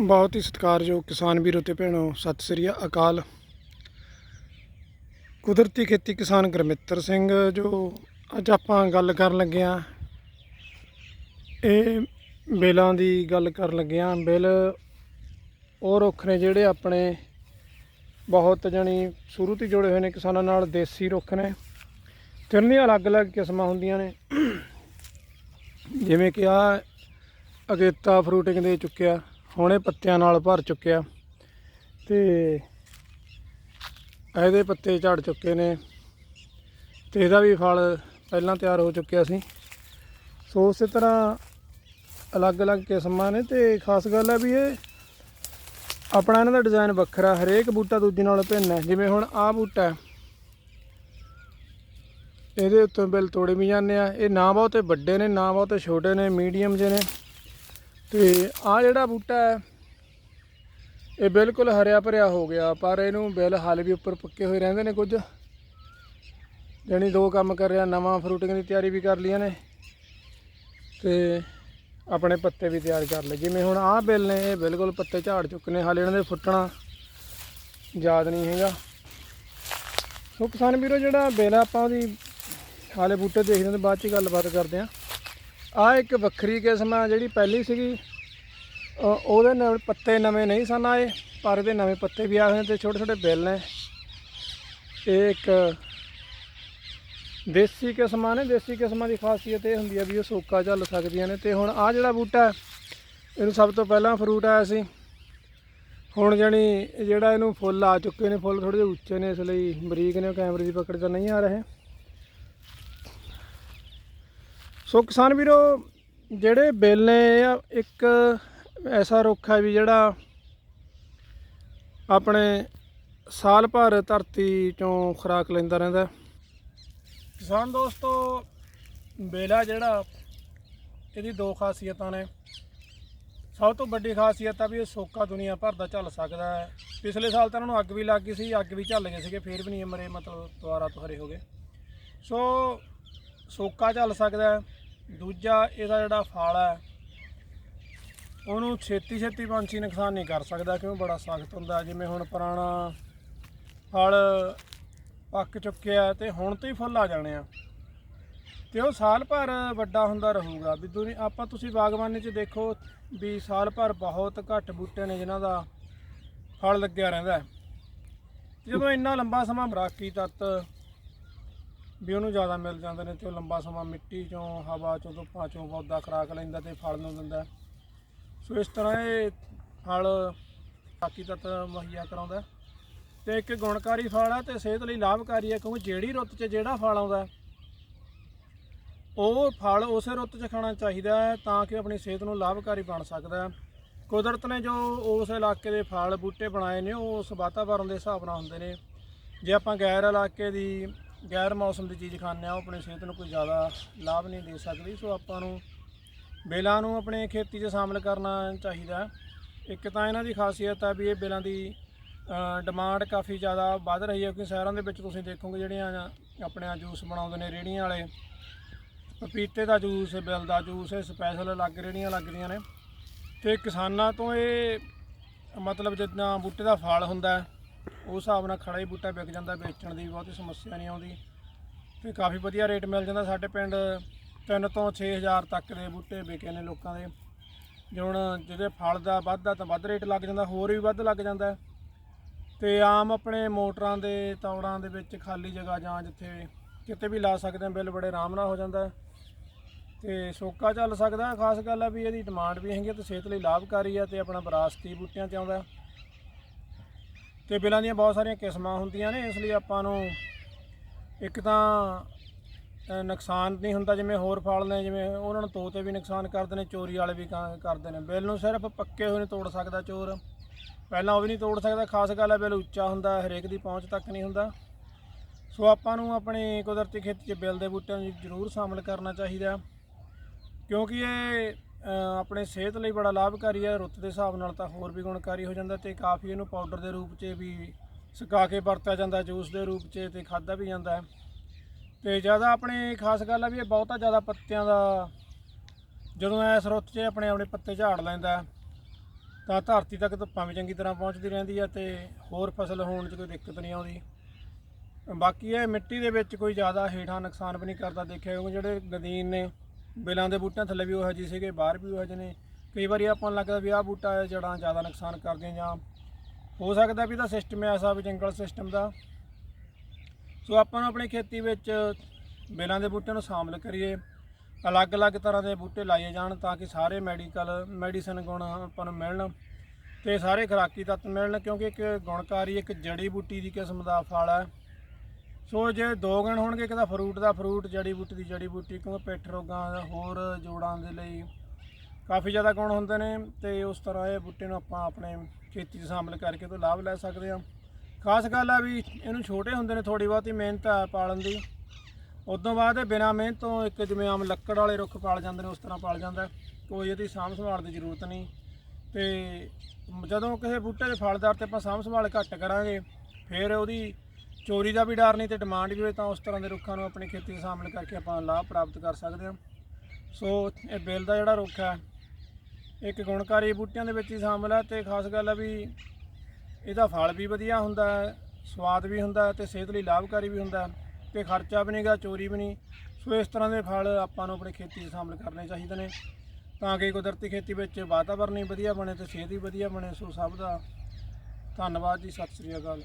ਬਹੁਤ ਹੀ ਸਤਿਕਾਰਯੋਗ ਕਿਸਾਨ ਵੀਰੋ ਤੇ ਭੈਣੋ, ਸਤਿ ਸ੍ਰੀ ਅਕਾਲ। ਕੁਦਰਤੀ ਖੇਤੀ ਕਿਸਾਨ ਗੁਰਮਿੱਤਰ ਸਿੰਘ ਜੋ ਅੱਜ ਆਪਾਂ ਗੱਲ ਕਰਨ ਲੱਗੇ ਆ ਇਹ ਬੇਲਾਂ ਦੀ ਗੱਲ ਕਰਨ ਲੱਗੇ ਆ ਬਿੱਲ ਉਹ ਰੁੱਖ ਨੇ ਜਿਹੜੇ ਆਪਣੇ ਬਹੁਤ ਜਣੀ ਸ਼ੁਰੂ ਤੋਂ ਹੀ ਜੁੜੇ ਹੋਏ ਨੇ ਕਿਸਾਨਾਂ ਨਾਲ, ਦੇਸੀ ਰੁੱਖ ਨੇ। ਤਿੰਨ ਹੀ ਅਲੱਗ-ਅਲੱਗ ਕਿਸਮਾਂ ਹੁੰਦੀਆਂ ਨੇ। ਜਿਵੇਂ ਕਿ ਆ ਅਗੇਤਾ ਫਰੂਟਿੰਗ ਦੇ ਚੁੱਕਿਆ। ਹੁਣੇ ਪੱਤਿਆਂ ਨਾਲ ਭਰ ਚੁੱਕਿਆ ਤੇ ਇਹਦੇ ਪੱਤੇ ਝੜ ਚੁੱਕੇ ਨੇ ਤੇ ਇਹਦਾ ਵੀ ਫਲ ਪਹਿਲਾਂ ਤਿਆਰ ਹੋ ਚੁੱਕਿਆ ਸੀ। ਸੋ ਉਸੇ ਤਰ੍ਹਾਂ ਅਲੱਗ-ਅਲੱਗ ਕਿਸਮਾਂ ਨੇ ਤੇ ਖਾਸ ਗੱਲ ਹੈ ਵੀ ਇਹ ਆਪਣਾ ਇਹਨਾਂ ਦਾ ਡਿਜ਼ਾਈਨ ਵੱਖਰਾ, ਹਰੇਕ ਬੂਟਾ ਦੂਜੇ ਨਾਲ ਭਿੰਨ ਹੈ। ਜਿਵੇਂ ਹੁਣ ਆਹ ਬੂਟਾ ਇਹਦੇ ਉੱਤੋਂ ਬਿੱਲ ਤੋੜੇ ਵੀ ਜਾਂਦੇ ਆ। ਇਹ ਨਾ ਬਹੁਤੇ ਵੱਡੇ ਨੇ, ਨਾ ਬਹੁਤੇ ਛੋਟੇ ਨੇ, ਮੀਡੀਅਮ ਜਿਹੇ ਨੇ। ਤੇ ਆ ਜਿਹੜਾ ਬੂਟਾ ਹੈ, ਇਹ ਬਿਲਕੁਲ ਹਰਿਆ ਭਰਿਆ ਹੋ ਗਿਆ, ਪਰ ਇਹਨੂੰ ਬਿੱਲ ਹਾਲੇ ਵੀ ਉੱਪਰ ਪੱਕੇ ਹੋਏ ਰਹਿੰਦੇ ਨੇ ਕੁਝ। ਜਾਣੀ ਦੋ ਕੰਮ ਕਰ ਰਿਹਾ, ਨਵਾਂ ਫਰੂਟਿੰਗ ਦੀ ਤਿਆਰੀ ਵੀ ਕਰ ਲਈਆਂ ਨੇ ਤੇ ਆਪਣੇ ਪੱਤੇ ਵੀ ਤਿਆਰ ਕਰ ਲਏ। ਜਿਵੇਂ ਹੁਣ ਆਹ ਬਿੱਲ ਨੇ, ਇਹ ਬਿਲਕੁਲ ਪੱਤੇ ਝਾੜ ਚੁੱਕੇ ਨੇ, ਹਾਲੇ ਇਹਨਾਂ ਦੇ ਫੁੱਟਣਾ ਯਾਦ ਨਹੀਂ ਹੈਗਾ। ਸੋ ਕਿਸਾਨ ਵੀਰੋ, ਜਿਹੜਾ ਬਿੱਲ ਆਪਾਂ ਉਹਦੀ ਹਾਲੇ ਬੂਟੇ ਦੇਖਦੇ ਹਾਂ ਤੇ ਬਾਅਦ ਚ ਗੱਲਬਾਤ ਕਰਦੇ ਹਾਂ। ਆ ਇੱਕ ਵੱਖਰੀ ਕਿਸਮ ਆ, ਜਿਹੜੀ ਪਹਿਲੀ ਸੀਗੀ। ਉਹਦੇ ਨਾਲ ਪੱਤੇ ਨਵੇਂ ਨਹੀਂ ਸਨ ਆਏ, ਪਰ ਇਹਦੇ ਨਵੇਂ ਪੱਤੇ ਵੀ ਆ ਹੋਏ ਨੇ ਤੇ ਛੋਟੇ ਛੋਟੇ ਬਿੱਲ ਨੇ। ਇਹ ਇੱਕ ਦੇਸੀ ਕਿਸਮਾਂ ਨੇ, ਦੇਸੀ ਕਿਸਮਾਂ ਦੀ ਖਾਸੀਅਤ ਇਹ ਹੁੰਦੀ ਆ ਵੀ ਉਹ ਸੋਕਾ ਝੱਲ ਸਕਦੀਆਂ ਨੇ। ਤੇ ਹੁਣ ਆ ਜਿਹੜਾ ਬੂਟਾ, ਇਹਨੂੰ ਸਭ ਤੋਂ ਪਹਿਲਾਂ ਫਰੂਟ ਆਇਆ ਸੀ। ਹੁਣ ਜਾਣੀ ਜਿਹੜਾ ਇਹਨੂੰ ਫੁੱਲ ਆ ਚੁੱਕੇ ਨੇ, ਫੁੱਲ ਥੋੜੇ ਜਿਹੇ ਉੱਚੇ ਨੇ, ਇਸ ਲਈ ਬਰੀਕ ਨੇ, ਉਹ ਕੈਮਰੇ ਦੀ ਪਕੜ 'ਚ ਨਹੀਂ ਆ ਰਹੇ। ਸੋ ਕਿਸਾਨ ਵੀਰੋ, ਜਿਹੜੇ ਬਿੱਲ ਨੇ ਇੱਕ ਐਸਾ ਰੁੱਖ ਹੈ ਵੀ ਜਿਹੜਾ ਆਪਣੇ ਸਾਲ ਭਰ ਧਰਤੀ ਚੋਂ ਖੁਰਾਕ ਲੈਂਦਾ ਰਹਿੰਦਾ ਕਿਸਾਨ ਦੋਸਤੋ, ਬੇਲਾ ਜਿਹੜਾ, ਇਹਦੀ ਦੋ ਖਾਸੀਅਤਾਂ ਨੇ। ਸਭ ਤੋਂ ਵੱਡੀ ਖਾਸੀਅਤ ਆ ਵੀ ਇਹ ਸੋਕਾ ਦੁਨੀਆ ਭਰ ਦਾ ਝੱਲ ਸਕਦਾ ਹੈ। ਪਿਛਲੇ ਸਾਲ ਤਾਂ ਇਹਨਾਂ ਨੂੰ ਅੱਗ ਵੀ ਲੱਗ ਗਈ ਸੀ, ਅੱਗ ਵੀ ਝੱਲ ਗਏ ਸੀਗੇ, ਫੇਰ ਵੀ ਨਹੀਂ ਮਰੇ, ਮਤਲਬ ਦੁਬਾਰਾ ਤੋਂ ਹਰੇ ਹੋ ਗਏ। ਸੋ ਸੋਕਾ ਝੱਲ ਸਕਦਾ ਹੈ। ਦੂਜਾ ਇਹਦਾ ਜਿਹੜਾ ਫਲ ਹੈ, ਉਹਨੂੰ ਛੇਤੀ ਛੇਤੀ ਪੰਛੀ ਨੁਕਸਾਨ ਨਹੀਂ ਕਰ ਸਕਦਾ ਕਿਉਂ? ਬੜਾ ਸਖਤ ਹੁੰਦਾ। ਜਿਵੇਂ ਹੁਣ ਪੁਰਾਣਾ ਫਲ ਪੱਕ ਚੁੱਕਿਆ ਤੇ ਹੁਣ ਤੋਂ ਹੀ ਫੁੱਲ ਆ ਜਾਣੇ ਆ। ਤੇ ਉਹ ਸਾਲ ਭਰ ਵੱਡਾ ਹੁੰਦਾ ਰਹੂਗਾ। ਵੀ ਦੁਨੀ, ਆਪਾਂ ਤੁਸੀਂ ਬਾਗਬਾਨੀ 'ਚ ਦੇਖੋ ਵੀ ਸਾਲ ਭਰ ਬਹੁਤ ਘੱਟ ਬੂਟੇ ਨੇ ਜਿਨ੍ਹਾਂ ਦਾ ਫਲ ਲੱਗਿਆ ਰਹਿੰਦਾ ਜਦੋਂ ਇੰਨਾ ਲੰਬਾ ਸਮਾਂ ਬਰਾਕੀ ਤੱਤ ਵੀ ਉਹਨੂੰ ਜ਼ਿਆਦਾ ਮਿਲ ਜਾਂਦੇ ਨੇ ਤੇ ਉਹ ਲੰਬਾ ਸਮਾਂ ਮਿੱਟੀ ਚੋਂ, ਹਵਾ ਚੋਂ, ਧੁੱਪਾਂ ਚੋਂ ਪੌਦਾ ਖੁਰਾਕ ਲੈਂਦਾ ਤੇ ਫਲ ਨੂੰ ਦਿੰਦਾ। ਸੋ ਇਸ ਤਰ੍ਹਾਂ ਇਹ ਫਲ ਬਾਕੀ ਤੱਤ ਮੁਹੱਈਆ ਕਰਾਉਂਦਾ। ਹੈ। ਤੇ ਇੱਕ ਗੁਣਕਾਰੀ ਫਲ ਹੈ ਤੇ ਸਿਹਤ ਲਈ ਲਾਭਕਾਰੀ ਹੈ ਕਿਉਂਕਿ ਜਿਹੜੀ ਰੁੱਤ 'ਚ ਜਿਹੜਾ ਫਲ ਆਉਂਦਾ, ਉਹ ਫਲ ਉਸੇ ਰੁੱਤ 'ਚ ਖਾਣਾ ਚਾਹੀਦਾ ਹੈ ਤਾਂ ਕਿ ਆਪਣੀ ਸਿਹਤ ਨੂੰ ਲਾਭਕਾਰੀ ਬਣ ਸਕਦਾ ਹੈ। ਕੁਦਰਤ ਨੇ ਜੋ ਉਸ ਇਲਾਕੇ ਦੇ ਫਲ ਬੂਟੇ ਬਣਾਏ ਨੇ, ਉਹ ਉਸ ਵਾਤਾਵਰਣ ਦੇ ਹਿਸਾਬ ਨਾਲ ਹੁੰਦੇ ਨੇ। ਜੇ ਆਪਾਂ ਗੈਰ ਇਲਾਕੇ ਦੀ ਗੈਰ ਮੌਸਮ ਦੀ ਚੀਜ਼ ਖਾਂਦੇ ਆ, ਉਹ ਆਪਣੀ ਸਿਹਤ ਨੂੰ ਕੋਈ ਜ਼ਿਆਦਾ ਲਾਭ ਨਹੀਂ ਦੇ ਸਕਦੀ। ਸੋ ਆਪਾਂ ਨੂੰ ਬੇਲਾਂ ਨੂੰ ਆਪਣੇ ਖੇਤੀ 'ਚ ਸ਼ਾਮਲ ਕਰਨਾ ਚਾਹੀਦਾ। ਇੱਕ ਤਾਂ ਇਹਨਾਂ ਦੀ ਖਾਸੀਅਤ ਹੈ ਵੀ ਇਹ ਬੇਲਾਂ ਦੀ ਡਿਮਾਂਡ ਕਾਫੀ ਜ਼ਿਆਦਾ ਵੱਧ ਰਹੀ ਹੈ, ਕਿਉਂਕਿ ਸ਼ਹਿਰਾਂ ਦੇ ਵਿੱਚ ਤੁਸੀਂ ਦੇਖੋਗੇ ਜਿਹੜੀਆਂ ਆਪਣੇ ਜੂਸ ਬਣਾਉਂਦੇ ਨੇ ਰੇਹੜੀਆਂ ਵਾਲੇ, ਪਪੀਤੇ ਦਾ ਜੂਸ, ਬਿਲ ਦਾ ਜੂਸ, ਇਹ ਸਪੈਸ਼ਲ ਅਲੱਗ ਰੇਹੜੀਆਂ ਲੱਗਦੀਆਂ ਨੇ। ਤੇ ਕਿਸਾਨਾਂ ਤੋਂ ਇਹ ਮਤਲਬ ਜਿੱਦਾਂ ਬੂਟੇ ਦਾ ਫਲ ਹੁੰਦਾ ਉਸ ਹਿਸਾਬ ਨਾਲ ਖੜਾ ਹੀ ਬੂਟਾ ਵਿਕ ਜਾਂਦਾ, ਵੇਚਣ ਦੀ ਬਹੁਤੀ ਸਮੱਸਿਆ ਨਹੀਂ ਆਉਂਦੀ ਤੇ ਕਾਫੀ ਵਧੀਆ ਰੇਟ ਮਿਲ ਜਾਂਦਾ ਸਾਡੇ ਪਿੰਡ 3 ਤੋਂ 6000 ਤੱਕ ਦੇ ਬੂਟੇ ਵਿਕੇ ਨੇ ਲੋਕਾਂ ਦੇ ਜੇ ਹੁਣ ਜਿਹਦੇ ਫਲ ਦਾ ਵੱਧਦਾ ਤਾਂ ਵੱਧ ਰੇਟ ਲੱਗ ਜਾਂਦਾ, ਹੋਰ ਵੀ ਵੱਧ ਲੱਗ ਜਾਂਦਾ ਹੈ। ਤੇ ਆਮ ਆਪਣੇ ਮੋਟਰਾਂ ਦੇ, ਤੌੜਾਂ ਦੇ ਵਿੱਚ ਖਾਲੀ ਜਗ੍ਹਾ ਜਾਂ ਜਿੱਥੇ ਕਿਤੇ ਵੀ ਲਾ ਸਕਦੇ ਆ ਬਿੱਲ ਬੜੇ ਆਰਾਮ ਨਾਲ ਹੋ ਜਾਂਦਾ ਹੈ। ਤੇ ਸੋਕਾ ਚੱਲ ਸਕਦਾ, ਖਾਸ ਗੱਲ ਹੈ ਵੀ ਇਹਦੀ ਡਿਮਾਂਡ ਵੀ ਹੈਗੀ ਹੈ ਤੇ ਸਿਹਤ ਲਈ ਲਾਭਕਾਰੀ ਹੈ ਤੇ ਆਪਣਾ ਵਿਰਾਸਤੀ ਬੂਟਿਆਂ 'ਚ ਆਉਂਦਾ ਤੇ ਬਿੱਲਾਂ ਦੀਆਂ ਬਹੁਤ ਸਾਰੀਆਂ ਕਿਸਮਾਂ ਹੁੰਦੀਆਂ ਨੇ, ਇਸ ਲਈ ਆਪਾਂ ਨੂੰ ਇੱਕ ਤਾਂ ਨੁਕਸਾਨ ਨਹੀਂ ਹੁੰਦਾ ਜਿਵੇਂ ਹੋਰ ਫਲ ਨੇ, ਜਿਵੇਂ ਉਹਨਾਂ ਨੂੰ ਤੋਤੇ ਵੀ ਨੁਕਸਾਨ ਕਰਦੇ ਨੇ, ਚੋਰੀ ਵਾਲੇ ਵੀ ਕ- ਕਰਦੇ ਨੇ। ਬਿੱਲ ਨੂੰ ਸਿਰਫ ਪੱਕੇ ਹੋਏ ਨੇ ਤੋੜ ਸਕਦਾ ਚੋਰ। ਪਹਿਲਾਂ ਉਹ ਵੀ ਨਹੀਂ ਤੋੜ ਸਕਦਾ, ਖਾਸ ਗੱਲ ਹੈ ਬਿੱਲ ਉੱਚਾ ਹੁੰਦਾ, ਹਰੇਕ ਦੀ ਪਹੁੰਚ ਤੱਕ ਨਹੀਂ ਹੁੰਦਾ। ਸੋ ਆਪਾਂ ਨੂੰ ਆਪਣੀ ਕੁਦਰਤੀ ਖੇਤੀ 'ਚ ਬਿੱਲ ਦੇ ਬੂਟਿਆਂ ਨੂੰ ਜ਼ਰੂਰ ਸ਼ਾਮਲ ਕਰਨਾ ਚਾਹੀਦਾ। ਕਿਉਂਕਿ ਇਹ ਆਪਣੇ ਸਿਹਤ ਲਈ ਬੜਾ ਲਾਭਕਾਰੀ ਹੈ। ਰੁੱਤ ਦੇ ਹਿਸਾਬ ਨਾਲ ਤਾਂ ਹੋਰ ਵੀ ਗੁਣਕਾਰੀ ਹੋ ਜਾਂਦਾ ਤੇ ਕਾਫੀ ਇਹਨੂੰ ਪਾਊਡਰ ਦੇ ਰੂਪ 'ਚ ਵੀ ਸੁਕਾ ਕੇ ਵਰਤਿਆ ਜਾਂਦਾ ਜੂਸ ਦੇ ਰੂਪ 'ਚ ਤੇ ਖਾਦਾ ਵੀ ਜਾਂਦਾ ਹੈ। ਤੇ ਜ਼ਿਆਦਾ ਆਪਣੇ ਖਾਸ ਗੱਲ ਆ ਵੀ ਇਹ ਬਹੁਤਾ ਜ਼ਿਆਦਾ ਪੱਤਿਆਂ ਦਾ ਜਦੋਂ ਇਸ ਰੁੱਤ 'ਚ ਆਪਣੇ ਆਪਣੇ ਪੱਤੇ ਝਾੜ ਲੈਂਦਾ ਤਾਂ ਧਰਤੀ ਤੱਕ ਧੁੱਪਾਂ ਵੀ ਚੰਗੀ ਤਰ੍ਹਾਂ ਪਹੁੰਚਦੀ ਰਹਿੰਦੀ ਆ ਤੇ ਹੋਰ ਫਸਲ ਹੋਣ 'ਚ ਕੋਈ ਦਿੱਕਤ ਨਹੀਂ ਆਉਂਦੀ। ਬਾਕੀ ਇਹ ਮਿੱਟੀ ਦੇ ਵਿੱਚ ਕੋਈ ਜ਼ਿਆਦਾ ਹੇਠਾਂ ਨੁਕਸਾਨ ਵੀ ਨਹੀਂ ਕਰਦਾ। ਦੇਖਿਆ ਕਿਉਂਕਿ ਜਿਹੜੇ ਨਦੀਨ ਨੇ ਬਿਲਾਂ ਦੇ ਬੂਟਿਆਂ ਥੱਲੇ ਵੀ ਉਹ ਜਿਹੇ ਸੀਗੇ, ਬਾਹਰ ਵੀ ਉਹੋ ਜਿਹੇ ਨੇ। ਕਈ ਵਾਰੀ ਆਪਾਂ ਨੂੰ ਲੱਗਦਾ ਵੀ ਆਹ ਬੂਟਾ ਹੈ ਜੜਾਂ ਜ਼ਿਆਦਾ ਨੁਕਸਾਨ ਕਰਦੀਆਂ ਜਾਂ ਹੋ ਸਕਦਾ ਵੀ ਇਹਦਾ ਸਿਸਟਮ ਐਸਾ ਵੀ ਜੰਗਲ ਸਿਸਟਮ ਦਾ। ਸੋ ਆਪਾਂ ਨੂੰ ਆਪਣੀ ਖੇਤੀ ਵਿੱਚ ਬਿਲਾਂ ਦੇ ਬੂਟਿਆਂ ਨੂੰ ਸ਼ਾਮਲ ਕਰੀਏ, ਅਲੱਗ-ਅਲੱਗ ਤਰ੍ਹਾਂ ਦੇ ਬੂਟੇ ਲਾਏ ਜਾਣ ਤਾਂ ਕਿ ਸਾਰੇ ਮੈਡੀਕਲ ਮੈਡੀਸਨ ਗੁਣ ਆਪਾਂ ਨੂੰ ਮਿਲਣ ਤੇ ਸਾਰੇ ਖੁਰਾਕੀ ਤੱਤ ਮਿਲਣ ਕਿਉਂਕਿ ਇੱਕ ਗੁਣਕਾਰੀ, ਇੱਕ ਜੜੀ ਬੂਟੀ ਦੀ ਕਿਸਮ ਦਾ ਫਲ ਹੈ ਸੋ ਜੇ ਦੋ ਗੁਣ ਹੋਣਗੇ, ਇੱਕ ਤਾਂ ਫਰੂਟ ਦਾ ਫਰੂਟ ਜੜੀ ਬੂਟੀ ਦੀ ਜੜੀ ਬੂਟੀ, ਕਿਉਂਕਿ ਪਿੱਠ ਰੋਗਾਂ ਦਾ ਹੋਰ ਜੋੜਾਂ ਦੇ ਲਈ ਕਾਫੀ ਜ਼ਿਆਦਾ ਗੁਣ ਹੁੰਦੇ ਨੇ ਤੇ ਉਸ ਤਰ੍ਹਾਂ ਇਹ ਬੂਟੇ ਨੂੰ ਆਪਾਂ ਆਪਣੇ ਖੇਤੀ 'ਚ ਸ਼ਾਮਲ ਕਰਕੇ ਤੋਂ ਲਾਭ ਲੈ ਸਕਦੇ ਹਾਂ। ਖਾਸ ਗੱਲ ਆ ਵੀ ਇਹਨੂੰ ਛੋਟੇ ਹੁੰਦੇ ਨੇ ਥੋੜੀ ਬਹੁਤੀ ਮਿਹਨਤ ਆ ਪਾਲਣ ਦੀ। ਉਦੋਂ ਬਾਅਦ ਇਹ ਬਿਨਾ ਮਿਹਨਤ ਤੋਂ ਇੱਕ ਜਿਵੇਂ ਆਮ ਲੱਕੜ ਵਾਲੇ ਰੁੱਖ ਪਾਲ ਜਾਂਦੇ ਨੇ, ਉਸ ਤਰ੍ਹਾਂ ਪਾਲ ਜਾਂਦਾ ਕੋਈ ਇਹਦੀ ਸਾਂਭ ਸੰਭਾਲ ਦੀ ਜ਼ਰੂਰਤ ਨਹੀਂ। ਤੇ ਜਦੋਂ ਕਿਸੇ ਬੂਟੇ ਦੇ ਫਲਦਾਰ ਤੇ ਆਪਾਂ ਸਾਂਭ ਸੰਭਾਲ ਘੱਟ ਕਰਾਂਗੇ, ਫਿਰ ਉਹਦੀ ਚੋਰੀ ਦਾ ਵੀ ਡਰ ਨਹੀਂ ਤੇ ਡਿਮਾਂਡ ਵੀ ਹੋਵੇ ਤਾਂ ਉਸ ਤਰ੍ਹਾਂ ਦੇ ਰੁੱਖਾਂ ਨੂੰ ਆਪਣੀ ਖੇਤੀ 'ਚ ਸ਼ਾਮਲ ਕਰਕੇ ਆਪਾਂ ਲਾਭ ਪ੍ਰਾਪਤ ਕਰ ਸਕਦੇ ਹਾਂ। ਸੋ ਇਹ ਬੇਲ ਦਾ ਜਿਹੜਾ ਰੁੱਖ ਹੈ, ਇੱਕ ਗੁਣਕਾਰੀ ਬੂਟਿਆਂ ਦੇ ਵਿੱਚ ਹੀ ਸ਼ਾਮਲ ਹੈ ਤੇ ਖਾਸ ਗੱਲ ਹੈ ਵੀ ਇਹਦਾ ਫਲ ਵੀ ਵਧੀਆ ਹੁੰਦਾ ਹੈ, ਸਵਾਦ ਵੀ ਹੁੰਦਾ ਹੈ ਤੇ ਸਿਹਤ ਲਈ ਲਾਭਕਾਰੀ ਵੀ ਹੁੰਦਾ ਹੈ ਤੇ ਖਰਚਾ ਵੀ ਨਹੀਂਗਾ, ਚੋਰੀ ਵੀ ਨਹੀਂ। ਸੋ ਇਸ ਤਰ੍ਹਾਂ ਦੇ ਫਲ ਆਪਾਂ ਨੂੰ ਆਪਣੀ ਖੇਤੀ 'ਚ ਸ਼ਾਮਲ ਕਰਨੇ ਚਾਹੀਦੇ ਨੇ ਤਾਂ ਕਿ ਕੁਦਰਤੀ ਖੇਤੀ ਵਿੱਚ ਵਾਤਾਵਰਨ ਵੀ ਵਧੀਆ ਬਣੇ ਤੇ ਸਿਹਤ ਵੀ ਵਧੀਆ ਬਣੇ। ਸੋ ਸਭ ਦਾ ਧੰਨਵਾਦ ਜੀ, ਸਤਿ ਸ੍ਰੀ ਅਕਾਲ।